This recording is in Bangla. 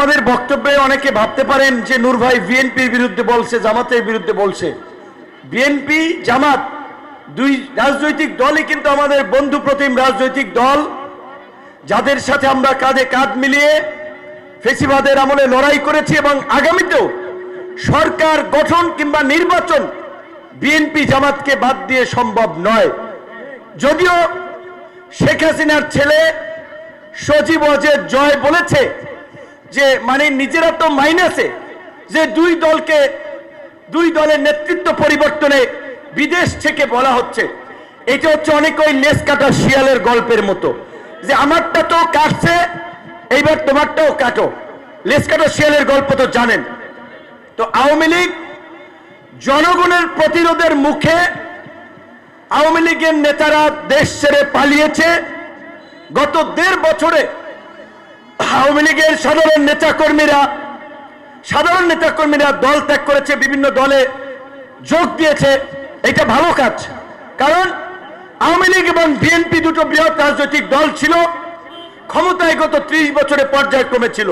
আমাদের বক্তব্যে অনেকে ভাবতে পারেন যে নূর ভাই বিএনপির বিরুদ্ধে বলছে, জামাতের বিরুদ্ধে বলছে। বিএনপি, জামাত, দুই রাজনৈতিক দলই কিন্তু আমাদের বন্ধু প্রতিম রাজনৈতিক দল। যাদের সাথে আমরা কাঁধে কাঁধ মিলিয়ে ফেসিবাদের আমলে লড়াই করেছি এবং আগামীতেও সরকার গঠন কিংবা নির্বাচন বিএনপি, জামাতকে বাদ দিয়ে সম্ভব নয়। যদিও শেখ হাসিনার ছেলে সজীব অজের জয় বলেছে যে মানে নিজেরা তো মাইনাসে যে দুই দলকে, দুই দলের নেতৃত্ব পরিবর্তনে বিদেশ থেকে বলা হচ্ছে। এটা হচ্ছে অনেক ওই লেস কাটা শিয়ালের গল্পের মতো। যে আমারটা তো কাটছে, এইবার তোমারটাও কাটো। লেস কাটা শিয়ালের গল্প তো জানেন। তো আওয়ামী লীগ জনগণের প্রতিরোধের মুখে আওয়ামী লীগের নেতারা দেশ ছেড়ে পালিয়েছে। গত দেড় বছরে আওয়ামী লীগের সাধারণ নেতাকর্মীরা সাধারণ নেতাকর্মীরা দল ত্যাগ করেছে, বিভিন্ন দলে যোগ দিয়েছে। এটা ভালো কাজ। কারণ আওয়ামী লীগ এবং বিএনপি দুটো বৃহৎ রাজনৈতিক দল ছিল, ক্ষমতায় গত ত্রিশ বছরে পর্যায়ক্রমে ছিল।